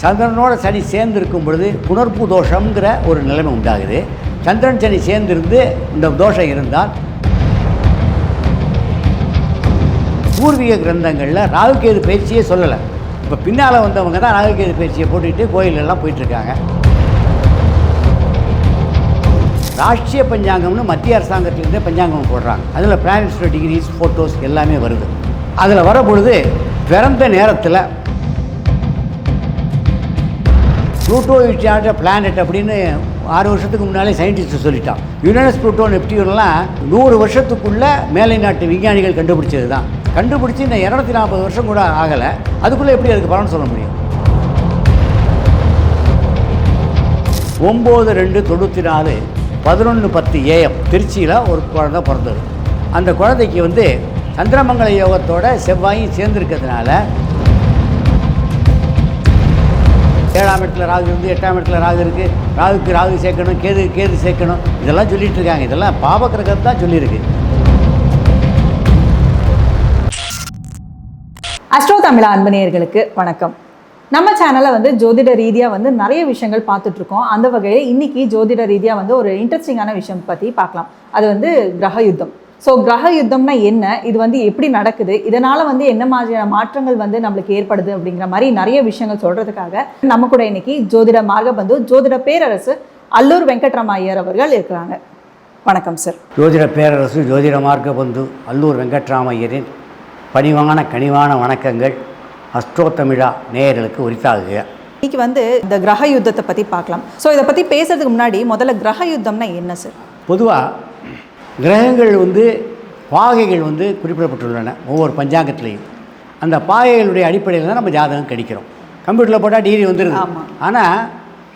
சந்திரனோட சனி சேர்ந்து இருக்கும் பொழுது புணர்ப்பு தோஷங்கிற ஒரு நிலைமை உண்டாகுது. சந்திரன் சனி சேர்ந்திருந்து இந்த தோஷம் இருந்தால் பூர்வீக கிரந்தங்களில் ராகுகேது பயிற்சியே சொல்லலை. இப்போ பின்னால் வந்தவங்க தான் ராகுகேது பயிற்சியை போட்டுக்கிட்டு கோயிலெல்லாம் போயிட்டுருக்காங்க. ராஷ்ட்ரிய பஞ்சாங்கம்னு மத்திய அரசாங்கத்திலிருந்தே பஞ்சாங்கம் போடுறாங்க. அதில் பிளானட்ஸோட டிகிரிஸ் ஃபோட்டோஸ் எல்லாமே வருது. அதில் வர பொழுது பிறந்த நேரத்தில் ப்ளூட்டோ இட்டாட்ட பிளானட் அப்படின்னு ஆறு வருஷத்துக்கு முன்னாலே சயின்டிஸ்ட் சொல்லிட்டான். யுரேனஸ் ப்ளூட்டோ நெப்டியூன்லாம் நூறு வருஷத்துக்குள்ளே மேலை நாட்டு விஞ்ஞானிகள் கண்டுபிடிச்சது தான் கண்டுபிடிச்சி இந்த இரநூத்தி நாற்பது வருஷம் கூட ஆகலை. அதுக்குள்ளே எப்படி அதுக்கு பலன் சொல்ல முடியும்? ஒம்பது ரெண்டு தொண்ணூற்றி நாலு பதினொன்று பத்து ஏஎம் திருச்சியில் ஒரு குழந்தை பிறந்தது. அந்த குழந்தைக்கு வந்து சந்திரமங்கல யோகத்தோட செவ்வாயும் சேர்ந்துருக்கிறதுனால ஏழாம் இடத்துல ராகு இருந்து எட்டாம் இடத்துல ராகு இருக்குது ராகுக்கு ராகு சேர்க்கணும் கேது கேது சேர்க்கணும். இதெல்லாம் சொல்லிட்டு இருக்காங்க. இதெல்லாம் பாவக்கிரகத்தை தான் சொல்லியிருக்கு. அஸ்ட்ரோ தமிழ் அன்பனியர்களுக்கு வணக்கம். நம்ம சேனலில் வந்து ஜோதிட ரீதியாக வந்து நிறைய விஷயங்கள் பார்த்துட்ருக்கோம் அந்த வகையில் இன்னைக்கு ஜோதிட ரீதியாக வந்து ஒரு இன்ட்ரெஸ்டிங்கான விஷயம் பற்றி பார்க்கலாம். அது வந்து கிரக யுத்தம் ஸோ கிரக யுத்தம்னா என்ன? இது வந்து எப்படி நடக்குது? இதனால வந்து என்ன மாதிரியான மாற்றங்கள் வந்து நம்மளுக்கு ஏற்படுது அப்படிங்கிற மாதிரி நிறைய விஷயங்கள் சொல்றதுக்காக நம்ம கூட இன்னைக்கு ஜோதிட மார்கபந்து ஜோதிட பேரரசு அல்லூர் வெங்கட்ராம ஐயர் அவர்கள் இருக்கிறாங்க. வணக்கம் சார் ஜோதிட பேரரசு ஜோதிட மார்க்க பந்து அல்லூர் வெங்கட்ராமையரின் பணிவான கனிவான வணக்கங்கள் அஸ்ட்ரோ தமிழா நேயர்களுக்கு உரித்தாகுக. இன்னைக்கு வந்து இந்த கிரக யுத்தத்தை பற்றி பார்க்கலாம். ஸோ இதை பற்றி பேசுறதுக்கு முன்னாடி முதல்ல கிரக யுத்தம்னா என்ன சார் பொதுவாக கிரகங்கள் வந்து பாகைகள் வந்து குறிப்பிடப்பட்டுள்ளன ஒவ்வொரு பஞ்சாங்கத்திலையும். அந்த பாகைகளுடைய அடிப்படையில் தான் நம்ம ஜாதகம் கணிக்கிறோம். கம்ப்யூட்டரில் போட்டால் டிகிரி வந்துடுது. ஆனால்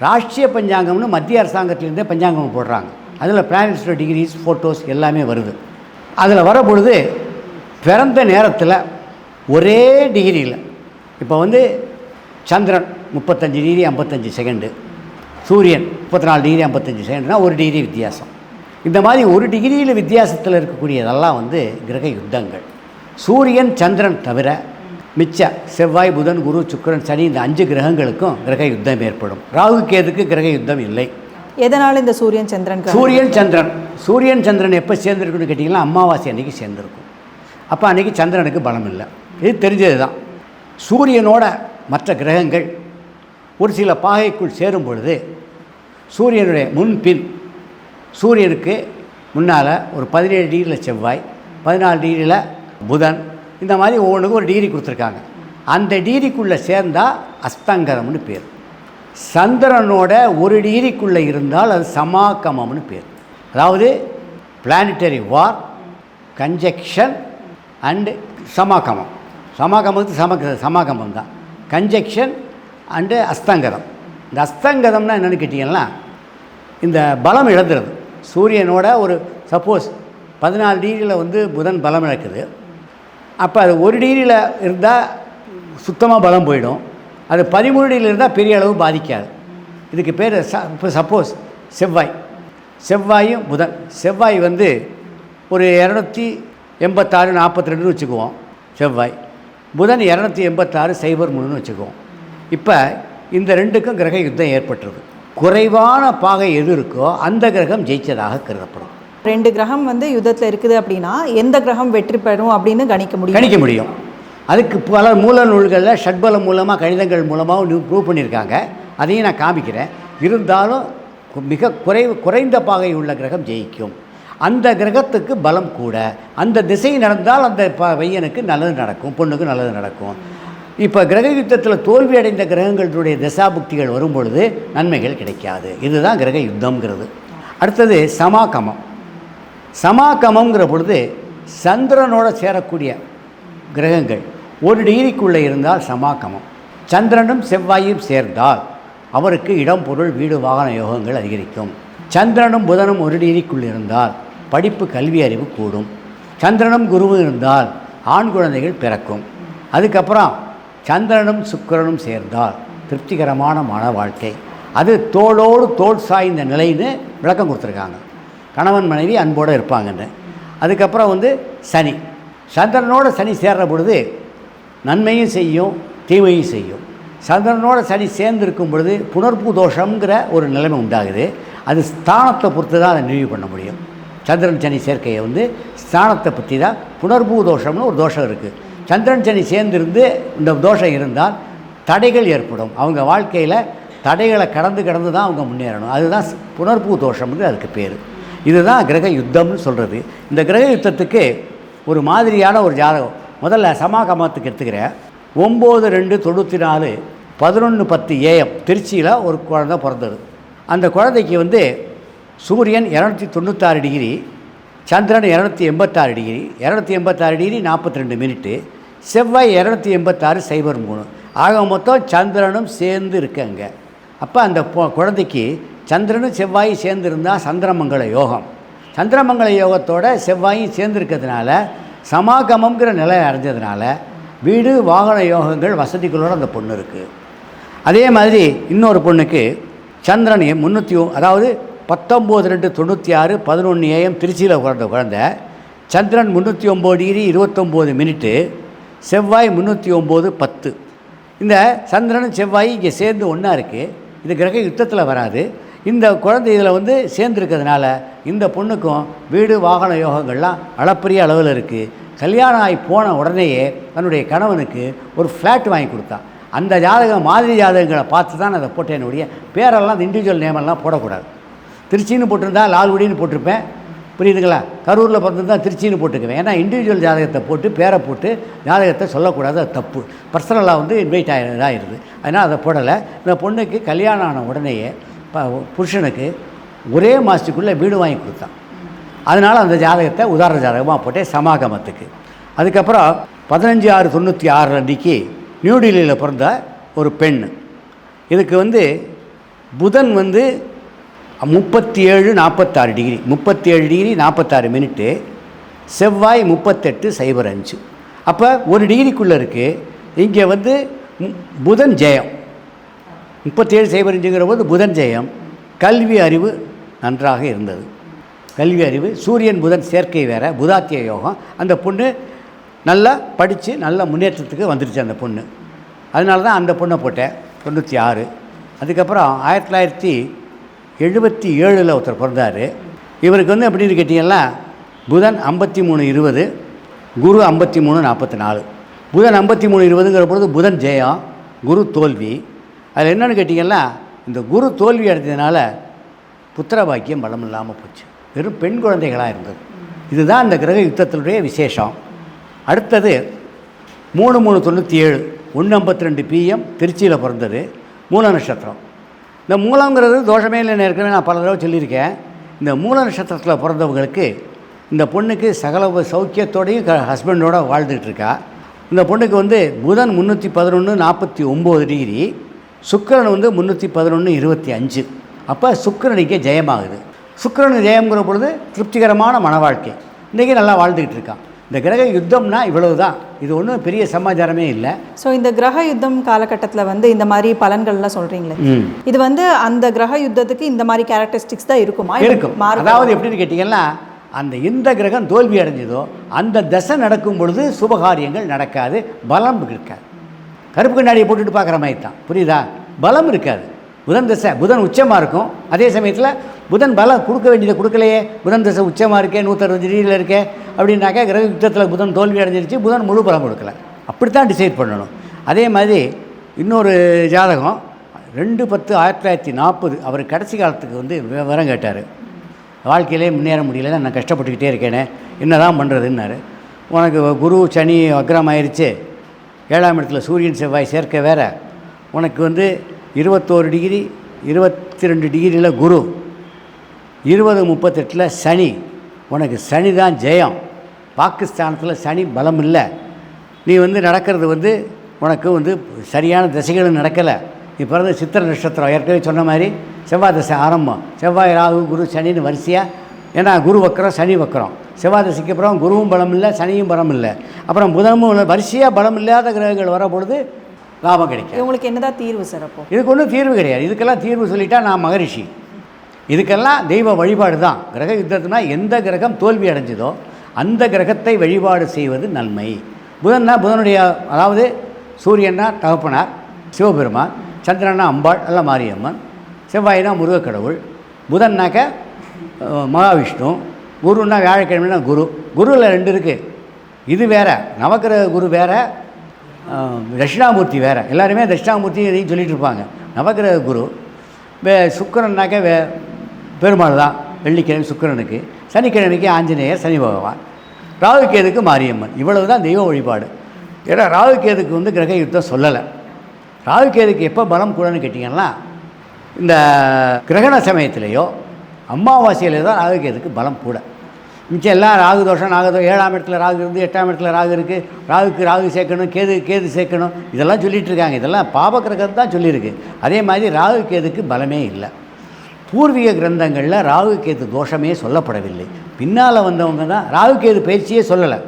ராஷ்ட்ரிய பஞ்சாங்கம்னு மத்திய அரசாங்கத்திலேருந்தே பஞ்சாங்கம் போடுறாங்க. அதில் பிளானட்ஸோட டிகிரிஸ் ஃபோட்டோஸ் எல்லாமே வருது. அதில் வர பொழுது பிறந்த நேரத்தில் ஒரே டிகிரியில் இப்போ வந்து சந்திரன் முப்பத்தஞ்சு டிகிரி ஐம்பத்தஞ்சு செகண்டு சூரியன் முப்பத்தி நாலு டிகிரி ஐம்பத்தஞ்சு செகண்ட்னா ஒரு டிகிரி வித்தியாசம். இந்த மாதிரி ஒரு டிகிரியில் வித்தியாசத்தில் இருக்கக்கூடியதெல்லாம் வந்து கிரக யுத்தங்கள். சூரியன் சந்திரன் தவிர மிச்ச செவ்வாய் புதன் குரு சுக்கிரன் சனி இந்த அஞ்சு கிரகங்களுக்கும் கிரக யுத்தம் ஏற்படும். ராகு கேதுக்கு கிரக யுத்தம் இல்லை. எதனால இந்த சூரியன் சந்திரன்? சூரியன் சந்திரன். சூரியன் சந்திரன் எப்போ சேர்ந்துருக்குன்னு கேட்டிங்கன்னா அமாவாசை அன்னைக்கு சேர்ந்துருக்கும். அப்போ அன்றைக்கி சந்திரனுக்கு பலம் இல்லை. இது தெரிஞ்சது தான் சூரியனோட மற்ற கிரகங்கள் ஒரு சில பாகைக்குள் சேரும் பொழுது சூரியனுடைய முன்பின் சூரியனுக்கு முன்னால் ஒரு பதினேழு டிகிரியில் செவ்வாய் பதினாலு டிகிரியில் புதன். இந்த மாதிரி ஒவ்வொன்றுக்கும் ஒரு டிகிரி கொடுத்துருக்காங்க. அந்த டிகிரிக்குள்ளே சேர்ந்தால் அஸ்தங்கரம்னு பேர். சந்திரனோட ஒரு டிகிரிக்குள்ளே இருந்தால் அது சமாக்கமம்னு பேர். அதாவது பிளானிட்டரி வார் கன்ஜெக்ஷன் அண்டு சமாக்கமம் சமாகமத்துக்கு சமக்க சமாகமம் தான். கன்ஜெக்ஷன் அண்டு அஸ்தங்கதம் இந்த அஸ்தங்கதம்னா என்னென்னு கேட்டிங்கன்னா இந்த பலம் இழந்துருது. சூரியனோட ஒரு சப்போஸ் பதினாலு டிகிரியில் வந்து புதன் பலம் இழக்குது. அப்போ அது ஒரு டிகிரியில் இருந்தால் சுத்தமாக பலம் போயிடும். அது பதிமூணு டிகிரியில் இருந்தால் பெரிய அளவு பாதிக்காது. இதுக்கு பேர் ச இப்போ சப்போஸ் செவ்வாய். செவ்வாயும் புதன். செவ்வாய் வந்து ஒரு இரநூத்தி எண்பத்தாறு நாற்பத்தி ரெண்டுன்னு வச்சுக்குவோம் செவ்வாய். புதன் இரநூத்தி எண்பத்தாறு சைபர் மூணுன்னு வச்சுக்குவோம். இப்போ இந்த ரெண்டுக்கும் கிரக யுத்தம் ஏற்பட்டுருது குறைவான பாகை எது இருக்கோ அந்த கிரகம் ஜெயிச்சதாக கருதப்படும். ரெண்டு கிரகம் வந்து யுத்தத்தில் இருக்குது அப்படின்னா எந்த கிரகம் வெற்றி பெறும் அப்படின்னு கணிக்க முடியும். கணிக்க முடியும். அதுக்கு பல மூல நூல்களில் ஷட்பலம் மூலமாக கணிதங்கள் மூலமாக ப்ரூவ் பண்ணியிருக்காங்க. அதையும் நான் காமிக்கிறேன். இருந்தாலும் மிக குறைவு குறைந்த பாகை உள்ள கிரகம் ஜெயிக்கும். அந்த கிரகத்துக்கு பலம் கூட. அந்த திசை நடந்தால் அந்த ப பையனுக்கு நல்லது நடக்கும் பொண்ணுக்கு நல்லது நடக்கும். இப்போ கிரக யுத்தத்தில் தோல்வி அடைந்த கிரகங்களுடைய தசாபுக்திகள் வரும்பொழுது நன்மைகள் கிடைக்காது. இதுதான் கிரக யுத்தம்ங்கிறது அடுத்தது சமாகமம். சமாகமங்கிற பொழுது சந்திரனோட சேரக்கூடிய கிரகங்கள் ஒரு டிகிரிக்குள்ளே இருந்தால் சமாகமம். சந்திரனும் செவ்வாயும் சேர்ந்தால் அவருக்கு இடம் பொருள் வீடு வாகன யோகங்கள் அதிகரிக்கும். சந்திரனும் புதனும் ஒரு டிகிரிக்குள் இருந்தால் படிப்பு கல்வி அறிவு கூடும். சந்திரனும் குருவும் இருந்தால் ஆண் குழந்தைகள் பிறக்கும். அதுக்கப்புறம் சந்திரனும் சுக்கிரனும் சேர்ந்தால் திருப்திகரமான மன வாழ்க்கை. அது தோளோடு தோல் சாய்ந்த நிலைன்னு விளக்கம் கொடுத்துருக்காங்க. கணவன் மனைவி அன்போடு இருப்பாங்கன்னு. அதுக்கப்புறம் வந்து சனி. சந்திரனோட சனி சேர்ற பொழுது நன்மையும் செய்யும் தீமையும் செய்யும். சந்திரனோட சனி சேர்ந்துருக்கும் பொழுது புனர்பு தோஷங்கிற ஒரு நிலைமை உண்டாகுது. அது ஸ்தானத்தை பொறுத்து தான் அதை நினைவு பண்ண முடியும். சந்திரன் சனி சேர்க்கையை வந்து ஸ்தானத்தை பற்றி தான் புனர்பூ தோஷம்னு ஒரு தோஷம் இருக்குது சந்திரன் சனி சேர்ந்திருந்து இந்த தோஷம் இருந்தால் தடைகள் ஏற்படும். அவங்க வாழ்க்கையில் தடைகளை கடந்து கடந்து தான் அவங்க முன்னேறணும். அதுதான் புனர்பூ தோஷம்னு அதுக்கு பேர். இதுதான் கிரக யுத்தம்னு சொல்கிறது இந்த கிரக யுத்தத்துக்கு ஒரு மாதிரியான ஒரு ஜாதகம். முதல்ல சமாகமத்துக்கு எடுத்துக்கிறேன். ஒம்பது ரெண்டு தொண்ணூற்றி நாலு பதினொன்று பத்து ஏஎம். திருச்சியில் ஒரு குழந்தை பிறந்தது. அந்த குழந்தைக்கு வந்து சூரியன் இரநூத்தி தொண்ணூத்தாறு டிகிரி சந்திரன் இரநூத்தி எண்பத்தாறு டிகிரி இரநூத்தி எண்பத்தாறு டிகிரி நாற்பத்தி ரெண்டு மினிட்டு செவ்வாய் இரநூத்தி எண்பத்தாறு சைபர் மூணு. ஆக மொத்தம் சந்திரனும் சேர்ந்து இருக்காங்க. அப்போ அந்த பொ- குழந்தைக்கு சந்திரனும் செவ்வாயும் சேர்ந்துருந்தால் சந்திரமங்கல யோகம். சந்திரமங்கல யோகத்தோட செவ்வாயும் சேர்ந்துருக்கிறதுனால சமாகமங்கிற நிலை அடைஞ்சதுனால வீடு வாகன யோகங்கள் வசதிகளோடு அந்த பொண்ணு இருக்குது அதே மாதிரி இன்னொரு பொண்ணுக்கு சந்திரன் முந்நூற்றி அதாவது பத்தொம்போது ரெண்டு தொண்ணூற்றி ஆறு பதினொன்று ஏஎம் திருச்சியில் பிறந்த குழந்தை. சந்திரன் முந்நூற்றி ஒம்பது டிகிரி இருபத்தொம்போது மினிட்டு செவ்வாய் முந்நூற்றி ஒம்பது பத்து. இந்த சந்திரனும் செவ்வாய் இங்கே சேர்ந்து ஒன்றா இருக்குது இது கிரக யுத்தத்தில் வராது. இந்த குழந்தை இதில் வந்து சேர்ந்துருக்கிறதுனால இந்த பொண்ணுக்கும் வீடு வாகன யோகங்கள்லாம் அளப்பரிய அளவில் இருக்குது கல்யாணம் ஆகி போன உடனேயே தன்னுடைய கணவனுக்கு ஒரு ஃப்ளாட் வாங்கி கொடுத்தான் அந்த ஜாதகம் மாதிரி ஜாதகங்களை பார்த்து தான் நான் அதை போட்டேன். என்னுடைய பேரெல்லாம் இந்த இண்டிவிஜுவல் நேமெல்லாம் போடக்கூடாது. திருச்சின்னு போட்டிருந்தா லால்குடின்னு போட்டிருப்பேன். புரியுதுங்களா? கரூரில் பிறந்திருந்தா திருச்சின்னு போட்டுக்குவேன். ஏன்னா இண்டிவிஜுவல் ஜாதகத்தை போட்டு பேரை போட்டு ஜாதகத்தை சொல்லக்கூடாது அது தப்பு. பர்சனலாக வந்து இன்வைட் ஆகி இதாகிடுது அதனால் அதை போடலை. இந்த பொண்ணுக்கு கல்யாணம் ஆன உடனேயே ப புருஷனுக்கு ஒரே மாதத்துக்குள்ளே வீடு வாங்கி கொடுத்தான். அதனால் அந்த ஜாதகத்தை உதாரண ஜாதகமாக போட்டேன் சமாகமத்துக்கு. அதுக்கப்புறம் பதினஞ்சு ஆறு தொண்ணூற்றி ஆறு அன்றைக்கி நியூடெல்லியில் பிறந்த ஒரு பெண் இதுக்கு வந்து புதன் வந்து முப்பத்தி ஏழு நாற்பத்தாறு டிகிரி. முப்பத்தி ஏழு டிகிரி நாற்பத்தாறு மினிட்டு. செவ்வாய் முப்பத்தெட்டு சைபர் அஞ்சு. அப்போ ஒரு டிகிரிக்குள்ளே இருக்குது இங்கே வந்து மு- புதன் ஜெயம். முப்பத்தேழு சைபர் அஞ்சுங்கிற போது புதன் ஜெயம். கல்வி அறிவு நன்றாக இருந்தது. கல்வி அறிவு சூரியன் புதன் சேர்க்கை வேற புதாத்திய யோகம். அந்த பொண்ணு நல்லா படித்து நல்ல முன்னேற்றத்துக்கு வந்துருச்சு அந்த பொண்ணு. அதனால தான் அந்த பொண்ணை போட்டேன். தொண்ணூற்றி ஆறு. அதுக்கப்புறம் ஆயிரத்தி தொள்ளாயிரத்தி எழுபத்தி ஏழில் ஒருத்தர் பிறந்தார். இவருக்கு வந்து எப்படின்னு கேட்டிங்கன்னா புதன் ஐம்பத்தி மூணு இருபது குரு ஐம்பத்தி மூணு நாற்பத்தி நாலு. புதன் ஐம்பத்தி மூணு இருபதுங்கிற பொழுது புதன் ஜெயம் குரு தோல்வி. அதில் என்னென்னு கேட்டிங்கன்னா இந்த குரு தோல்வி அடைஞ்சதுனால புத்திர பாக்கியம் பலம் இல்லாமல் போச்சு. வெறும் பெண் குழந்தைகளாக இருந்தது. இதுதான் இந்த கிரக யுத்தத்தினுடைய விசேஷம். அடுத்தது மூணு மூணு தொண்ணூற்றி ஏழு ஒன்று ஐம்பத்தி ரெண்டு பிஎம் திருச்சியில் பிறந்தது. மூல நட்சத்திரம். இந்த மூலங்கிறது தோஷமே இல்லை ஏற்கனவே நான் பல தடவை சொல்லியிருக்கேன். இந்த மூல நட்சத்திரத்தில் பிறந்தவங்களுக்கு இந்த பொண்ணுக்கு சகல சௌக்கியத்தோடையும் க ஹஸ்பண்டோட வாழ்ந்துட்டு இந்த பொண்ணுக்கு வந்து புதன் முந்நூற்றி பதினொன்று நாற்பத்தி ஒம்பது டிகிரி சுக்கிரன் வந்து முந்நூற்றி பதினொன்று இருபத்தி அஞ்சு. அப்போ சுக்கிரனுக்கே ஜெயமாகுது. சுக்கரனுக்கு ஜெயம்ங்கிற பொழுது திருப்திகரமான மன வாழ்க்கை. இன்றைக்கி நல்லா வாழ்ந்துக்கிட்டு இருக்கான். இந்த கிரக யுத்தம்னா இவ்வளவு தான் இது ஒன்றும் பெரிய சமாச்சாரமே இல்லை. ஸோ இந்த கிரக யுத்தம் காலகட்டத்தில் வந்து இந்த மாதிரி பலன்கள்லாம் சொல்கிறீங்களே இது வந்து அந்த கிரக யுத்தத்துக்கு இந்த மாதிரி கேரக்டரிஸ்டிக்ஸ் தான் இருக்குமா? இருக்கும்? அதாவது எப்படின்னு கேட்டிங்கன்னா அந்த எந்த கிரகம் தோல்வி அடைஞ்சதோ அந்த தசை நடக்கும் பொழுது சுபகாரியங்கள் நடக்காது பலம் இருக்காது. கருப்பு கண்ணாடியை போட்டுட்டு பார்க்குற மாதிரி தான். புரியுதா? பலம் இருக்காது. புதன் தசை புதன் உச்சமாக இருக்கும். அதே சமயத்தில் புதன் பலம் கொடுக்க வேண்டியதை கொடுக்கலையே. புதன் திசை உச்சமாக இருக்கே நூற்றறுபது டிகிரியில் இருக்கே. அப்படின்னாக்கா கிரக யுத்தத்தில் புதன் தோல்வி அடைஞ்சிருச்சு புதன் முழு பலம் கொடுக்கல. அப்படித்தான் டிசைட் பண்ணணும். அதே மாதிரி இன்னொரு ஜாதகம் ரெண்டு பத்து ஆயிரத்தி தொள்ளாயிரத்தி நாற்பது அவர் கடைசி காலத்துக்கு வந்து விவரம் கேட்டார். வாழ்க்கையிலே முன்னேற முடியல நான் கஷ்டப்பட்டுக்கிட்டே இருக்கேனே என்னதான் பண்ணுறதுன்னாரு உனக்கு குரு சனி வக்ரம் ஆயிருச்சு. ஏழாம் இடத்துல சூரியன் செவ்வாய் சேர்க்க வேற. உனக்கு வந்து இருபத்தோரு டிகிரி இருபத்தி ரெண்டு டிகிரியில் குரு. இருபது முப்பத்தெட்டில் சனி. உனக்கு சனி தான் ஜெயம். பாகிஸ்தானத்தில் சனி பலம் இல்லை நீ வந்து நடக்கிறது வந்து உனக்கு வந்து சரியான திசைகளும் நடக்கலை. நீ பிறந்த சித்திர நட்சத்திரம் ஏற்கனவே சொன்ன மாதிரி செவ்வாய் திசை ஆரம்பம். செவ்வாய் ராகு குரு சனின்னு வரிசையாக ஏன்னா குரு வக்கரம் சனி வக்கரம். செவ்வாய் திசைக்கு அப்புறம் குருவும் பலம் இல்லை சனியும் பலம் இல்லை அப்புறம் புதனும் வரிசையாக பலம் இல்லாத கிரகங்கள் வர பொழுது லாபம் கிடைக்கும் இவங்களுக்கு என்னதான் தீர்வு சார் அப்போ? இதுக்கு ஒன்றும் தீர்வு கிடையாது. இதுக்கெல்லாம் தீர்வு சொல்லிட்டா நான் மகரிஷி. இதுக்கெல்லாம் தெய்வ வழிபாடு தான். கிரக யுத்தத்துனால் எந்த கிரகம் தோல்வி அடைஞ்சதோ அந்த கிரகத்தை வழிபாடு செய்வது நன்மை. புதன்னா புதனுடைய அதாவது சூரியன்னா தகப்பனார் சிவபெருமான் சந்திரன்னா அம்பாள் அல்ல மாரியம்மன் செவ்வாயினா முருகக்கடவுள் புதன்னாக்க மகாவிஷ்ணு குருன்னா வியாழக்கிழமைனா குரு. குருவில் ரெண்டு இருக்குது இது வேறு. நவக்கிரக குரு வேறு தட்சிணாமூர்த்தி வேறு. எல்லாருமே தட்சிணாமூர்த்தி இதையும் சொல்லிகிட்டு இருப்பாங்க. நவக்கிரக குரு. வே சுக்கரன்னாக்க வே பெருமாள் தான் வெள்ளிக்கிழமை சுக்கரனுக்கு சனிக்கிழமைக்கு ஆஞ்சநேயர் சனி பகவான். ராகுக்கேதுக்கு மாரியம்மன். இவ்வளவு தான் தெய்வ வழிபாடு. ஏன்னா ராகுக்கேதுக்கு வந்து கிரக யுத்தம் சொல்லலை. ராகுக்கேதுக்கு எப்போ பலம் கூடன்னு கேட்டிங்கன்னா இந்த கிரகண சமயத்திலேயோ அமாவாசையிலே தான் ராகுக்கேதுக்கு பலம் கூட. மிச்சம் எல்லாம் ராகு தோஷம் நாகதோ ஏழாம் இடத்துல ராகு இருந்து எட்டாம் இடத்துல ராகு இருக்குது ராகுக்கு ராகு சேர்க்கணும் கேது கேது சேர்க்கணும். இதெல்லாம் சொல்லிகிட்டு இருக்காங்க. இதெல்லாம் பாப கிரகத்தை தான் சொல்லியிருக்கு. அதே மாதிரி ராகு கேதுக்கு பலமே இல்லை. பூர்வீக கிரந்தங்களில் ராகு கேது தோஷமே சொல்லப்படவில்லை. பின்னால் வந்தவங்க தான் ராகு கேது பயிற்சியே சொல்லலை.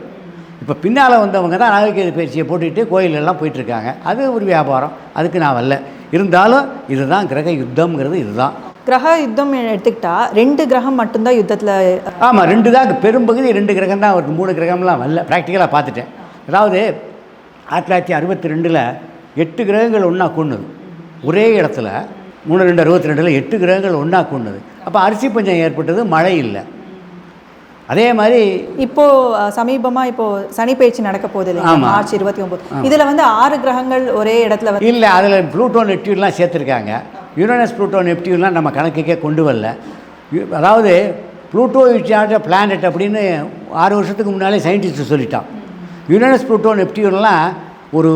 இப்போ பின்னால் வந்தவங்க தான் ராகு கேது பயிற்சியை போட்டுட்டு கோயிலெல்லாம் போயிட்டுருக்காங்க. அது ஒரு வியாபாரம். அதுக்கு நான் வரல. இருந்தாலும் இதுதான் கிரக யுத்தம்ங்கிறது இதுதான். கிரக யுத்தம் எடுத்துக்கிட்டா ரெண்டு கிரகம் மட்டும்தான் யுத்தத்தில் ஆமாம் ரெண்டு தான் பெரும்பகுதி ரெண்டு கிரகம் தான். ஒரு மூணு கிரகம்லாம் வரல. ப்ராக்டிக்கலாக பார்த்துட்டேன். அதாவது ஆயிரத்தி தொள்ளாயிரத்தி அறுபத்தி ரெண்டில் எட்டு கிரகங்கள் ஒன்றா கொண்டுது ஒரே இடத்துல மூணு ரெண்டு அறுபத்தி ரெண்டில் எட்டு கிரகங்கள் ஒன்றா கொண்டுது அப்போ அரிசி பஞ்சம் ஏற்பட்டது மழை இல்லை. அதே மாதிரி இப்போ அஹ், சமீபமா இப்போ சனி பயிற்சி நடக்க போகுது. மார்ச் இருபத்தி ஒன்பது இதுல வந்து ஆறு கிரகங்கள் ஒரே இடத்துல இல்லை அதில் ப்ளூட்டோ நெப்டியூன்லாம் சேர்த்துருக்காங்க. யுரேனஸ் ப்ளூட்டோ நெப்டியூன்லாம் நம்ம கணக்குக்கே கொண்டு வரல. அதாவது ப்ளூட்டோ இட்ஸ் பிளானட் அப்படின்னு ஆறு வருஷத்துக்கு முன்னாலே சயின்டிஸ்ட் சொல்லிட்டான். யுரேனஸ் ப்ளூட்டோ நெப்டியூன்லாம் ஒரு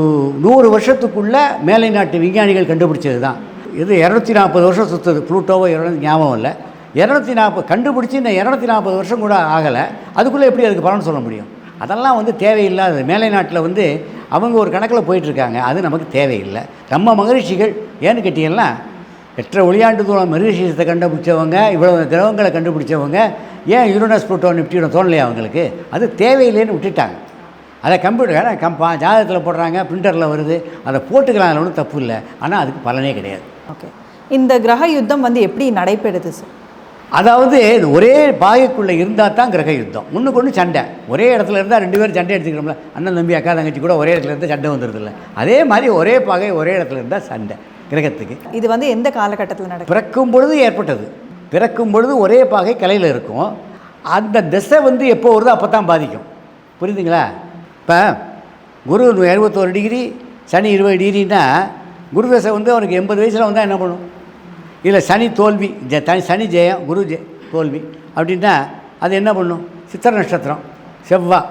நூறு வருஷத்துக்குள்ளே மேலை நாட்டு விஞ்ஞானிகள் கண்டுபிடிச்சது தான் இது இரநூத்தி நாற்பது வருஷம் சுற்றுது ப்ளூட்டோவோ இரநூத்தி ஞாபகம் இல்லை. இரநூத்தி நாற்பது கண்டுபிடிச்சி இந்த இரநூத்தி நாற்பது வருஷம் கூட ஆகலை. அதுக்குள்ளே எப்படி அதுக்கு பலன் சொல்ல முடியும்? அதெல்லாம் வந்து தேவையில்லாதது. மேலை நாட்டில் வந்து அவங்க ஒரு கணக்கில் போயிட்டுருக்காங்க. அது நமக்கு தேவையில்லை. நம்ம மகரிஷிகள் ஏன்னு கேட்டிங்கன்னா எற்ற ஒளியாண்டு தூரம் மரிஷியத்தை கண்டுபிடிச்சவங்க இவ்வளோ கிரகங்களை கண்டுபிடிச்சவங்க ஏன் யூரோனஸ் புளூட்டோ நிப்டியூனோ தோணலையா அவங்களுக்கு? அது தேவையில்லைன்னு விட்டுட்டாங்க. அதை கம்ப்யூட்டர் ஏன்னா கம்பா ஜாதகத்தில் போடுறாங்க பிரிண்டரில் வருது. அதை போட்டுக்கலாம் அதில் ஒன்றும் தப்பு இல்லை. ஆனால் அதுக்கு பலனே கிடையாது. ஓகே இந்த கிரக யுத்தம் வந்து எப்படி நடைபெறுது சார் அதாவது இது ஒரே பாகைக்குள்ளே இருந்தால் தான் கிரக யுத்தம். முன்னுக்கு ஒன்று சண்டை. ஒரே இடத்துல இருந்தால் ரெண்டு பேரும் சண்டை எடுத்துக்கிறோம்ல. அண்ணன் தம்பி அக்கா தங்கச்சி கூட ஒரே இடத்துல இருந்தால் சண்டை வந்துடுதுல்ல அதே மாதிரி ஒரே பாகை ஒரே இடத்துல இருந்தால் சண்டை கிரகத்துக்கு. இது வந்து எந்த காலகட்டத்தில் நடக்கும் பிறக்கும் பொழுது ஏற்பட்டது. பிறக்கும் பொழுது ஒரே பாகை கலையில் இருக்கும். அந்த திசை வந்து எப்போ வருதோ அப்போ தான் பாதிக்கும். புரியுதுங்களா? இப்போ குரு எழுபத்தோரு டிகிரி சனி இருபது டிகிரின்னா குரு தசை வந்து அவனுக்கு எண்பது வயசில் வந்தால் என்ன பண்ணும்? இல்லை சனி தோல்வி ஜ தனி சனி ஜெயம் குரு ஜெ தோல்வி அப்படின்னா அது என்ன பண்ணும்? சித்திர நட்சத்திரம் செவ்வா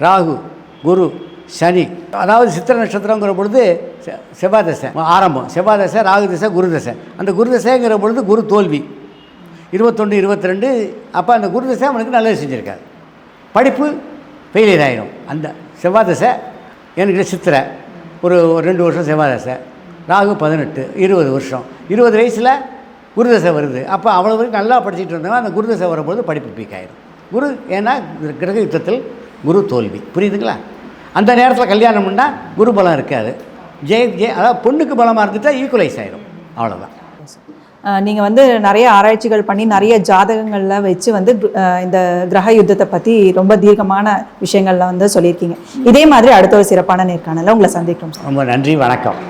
ராகு குரு சனி. அதாவது சித்திர நட்சத்திரங்கிற பொழுது செ- செவ்வாய் தசை ஆரம்பம். செவ்வாய் தசை ராகு தசை குரு தசை. அந்த குரு தசைங்கிற பொழுது குரு தோல்வி. இருபத்தொன்று இருபத்தி ரெண்டு அப்போ அந்த குரு தசை அவனுக்கு நல்லது செஞ்சுருக்காரு. படிப்பு ஃபெயிலியர் ஆகிடும் அந்த செவ்வாய் தசை எனக்கு சித்திரை ஒரு ஒரு ரெண்டு வருஷம் செவ்வாய் தசை. ராகு பதினெட்டு இருபது வருஷம். இருபது வயசில் குருதசை வருது. அப்போ அவ்வளோ வரைக்கும் நல்லா படிச்சுட்டு இருந்தவன் அந்த குருதசை வரும்போது படிப்பு பீக் ஆயிடும் குரு ஏன்னா கிரக யுத்தத்தில் குரு தோல்வி. புரியுதுங்களா? அந்த நேரத்தில் கல்யாணம் பண்ணால் குரு பலம் இருக்காது. ஜெய ஜெய அதாவது பொண்ணுக்கு பலமாக இருந்துட்டா ஈக்குவலைஸ் ஆயிடும் அவ்வளோதான் நீங்கள் வந்து நிறைய ஆராய்ச்சிகள் பண்ணி நிறைய ஜாதகங்கள்ல வச்சு வந்து இந்த கிரக யுத்தத்தை பற்றி ரொம்ப தீர்க்கமான விஷயங்கள்ல வந்து சொல்லியிருக்கீங்க. இதே மாதிரி அடுத்த ஒரு சிறப்பான நேர்காணல உங்களை சந்திக்கிறோம் ரொம்ப நன்றி வணக்கம்.